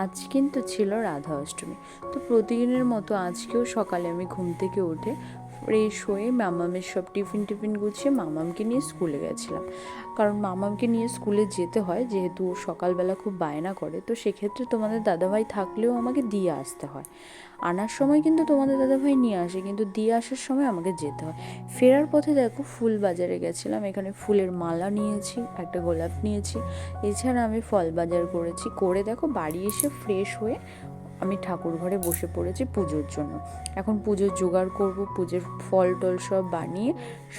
আজ কিন্তু ছিল রাধা অষ্টমী। তো প্রতিদিনের মতো আজকেও সকালে আমি ঘুম থেকে উঠে ফ্রেশ হয়ে মামামের সব টিফিন টিফিন গুছিয়ে মামামকে নিয়ে স্কুলে গেছিলাম। কারণ মামামকে নিয়ে স্কুলে যেতে হয়, যেহেতু সকালবেলা খুব বায়না করে, তো সেক্ষেত্রে তোমাদের দাদাভাই থাকলেও আমাকে দিয়ে আসতে হয়। আনার সময় কিন্তু তোমাদের দাদাভাই নিয়ে আসে, কিন্তু দিয়ে আসার সময় আমাকে যেতে হয়। ফেরার পথে দেখো ফুল বাজারে গেছিলাম, এখানে ফুলের মালা নিয়েছি, একটা গোলাপ নিয়েছি। এছাড়া আমি ফল বাজার করেছি। করে দেখো বাড়ি এসে ফ্রেশ হয়ে আমি ঠাকুর ঘরে বসে পড়েছি পুজোর জন্য। এখন পুজোর জোগাড় করব, পুজোর ফল টল সব বানিয়ে,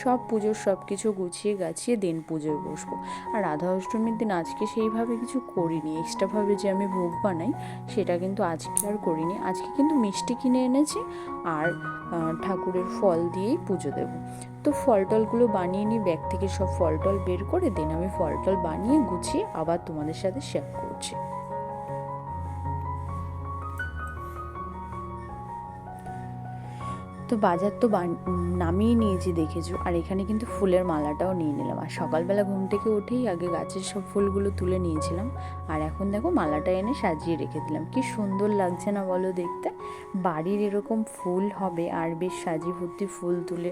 সব পুজোর সব কিছু গুছিয়ে গাছিয়ে দিন পুজোয় বসবো। আর রাধা অষ্টমীর দিন আজকে সেইভাবে কিছু করিনি, এক্সট্রাভাবে যে আমি ভোগ বানাই, সেটা কিন্তু আজকে আর করিনি। আজকে কিন্তু মিষ্টি কিনে এনেছি আর ঠাকুরের ফল দিয়েই পুজো দেব। তো ফল টলগুলো বানিয়ে নিই, ব্যাগ থেকে সব ফল টল বের করে, দিন আমি ফল টল বানিয়ে গুছিয়ে আবার তোমাদের সাথে শেয়ার করছি। তো বাজার তো নামিয়ে নিয়েছি দেখেছ। আর এখানে কিন্তু ফুলের মালাটাও নিয়ে নিলাম। আর সকালবেলা ঘুম থেকে উঠেই আগে গাছের সব ফুলগুলো তুলে নিয়েছিলাম। আর এখন দেখো মালাটা এনে সাজিয়ে রেখে দিলাম। কি সুন্দর লাগছে না বলো দেখতে? বাড়ির এরকম ফুল হবে আর বেশ সাজিয়ে ভর্তি ফুল তুলে,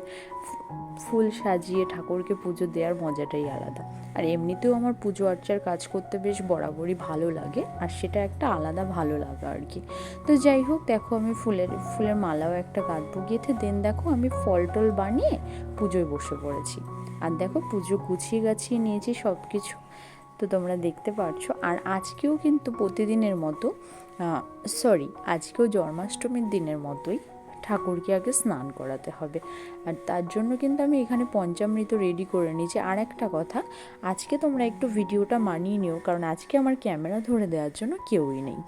ফুল সাজিয়ে ঠাকুরকে পুজো দেওয়ার মজাটাই আলাদা। আর এমনিতেও আমার পুজো আর্চার কাজ করতে বেশ বরাবরই ভালো লাগে। আর সেটা একটা আলাদা ভালো লাগা আর কি। তো যাই হোক, দেখো আমি ফুলের ফুলের মালাও একটা গাঁথবো গেঁথে দেন দেখো আমি ফল টল বানিয়ে পুজোয় বসে পড়েছি। আর দেখো পুজো গুছিয়ে গাছিয়ে নিয়েছি সব কিছু তো তোমরা দেখতে পারছ। আর আজকেও কিন্তু প্রতিদিনের মতো সরি, আজকেও জন্মাষ্টমীর দিনের মতোই ঠাকুরকে আগে স্নান করাতে হবে। আর তার জন্য কিন্তু আমি এখানে পঞ্চামৃত রেডি করে নিয়েছি। আর একটা কথা, আজকে তোমরা একটু ভিডিওটা মানিয়ে নিও। কারণ আজকে আমার ক্যামেরা ধরে দেওয়ার জন্য কেউই নেই।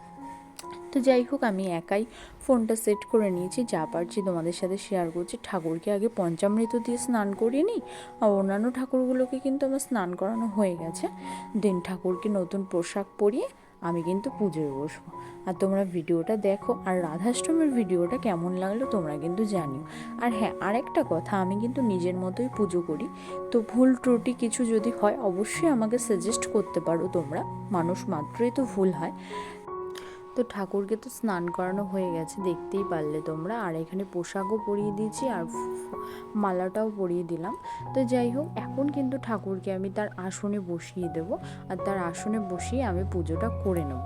তো যাই হোক, আমি একাই ফোনটা সেট করে নিয়েছি। যা পারছি তোমাদের সাথে শেয়ার করছি, ঠাকুরকে আগে পঞ্চামৃত দিয়ে স্নান করিয়ে নিই। আর অন্যান্য ঠাকুরগুলোকে কিন্তু আমার স্নান করানো হয়ে গেছে। দেন ঠাকুরকে নতুন পোশাক পরিয়ে আমি কিন্তু পুজোয় বসবো। আর তোমরা ভিডিওটা দেখো, আর রাধাষ্টমীর ভিডিওটা কেমন লাগল তোমরা কিন্তু জানিও। আর হ্যাঁ আরেকটা কথা, আমি কিন্তু নিজের মতোই পুজো করি। তো ভুল ত্রুটি কিছু যদি হয়, অবশ্যই আমাকে সাজেস্ট করতে পারো তোমরা। মানুষ মাত্রই তো ভুল হয়। তো ঠাকুরকে তো স্নান করানো হয়ে গেছে, দেখতেই পারলে তোমরা। আর এখানে পোশাকও পরিয়ে দিয়েছি আর মালাটাও পরিয়ে দিলাম। তো যাই হোক, এখন কিন্তু ঠাকুরকে আমি তার আসনে বসিয়ে দেব। আর তার আসনে বসিয়ে আমি পুজোটা করে নেব।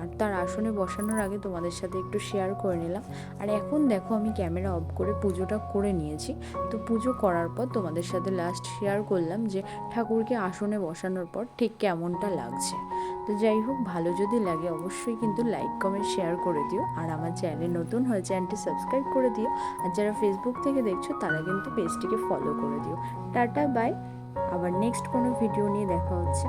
আর তার আসনে বসানোর আগে তোমাদের সাথে একটু শেয়ার করে নিলাম। আর এখন দেখো আমি ক্যামেরা অফ করে পুজোটা করে নিয়েছি। তো পুজো করার পর তোমাদের সাথে লাস্ট শেয়ার করলাম যে ঠাকুরকে আসনে বসানোর পর ঠিক কেমনটা লাগছে। তো যাই হোক, ভালো যদি লাগে অবশ্যই কিন্তু লাইক কমেন্ট শেয়ার করে দিও। আর আমার চ্যানেল নতুন হয় চ্যানেলটি সাবস্ক্রাইব করে দিও। আর যারা ফেসবুক থেকে দেখছ, তারা কিন্তু পেজটিকে ফলো করে দিও। টাটা বাই আবার নেক্সট কোনো ভিডিও নিয়ে দেখা হচ্ছে।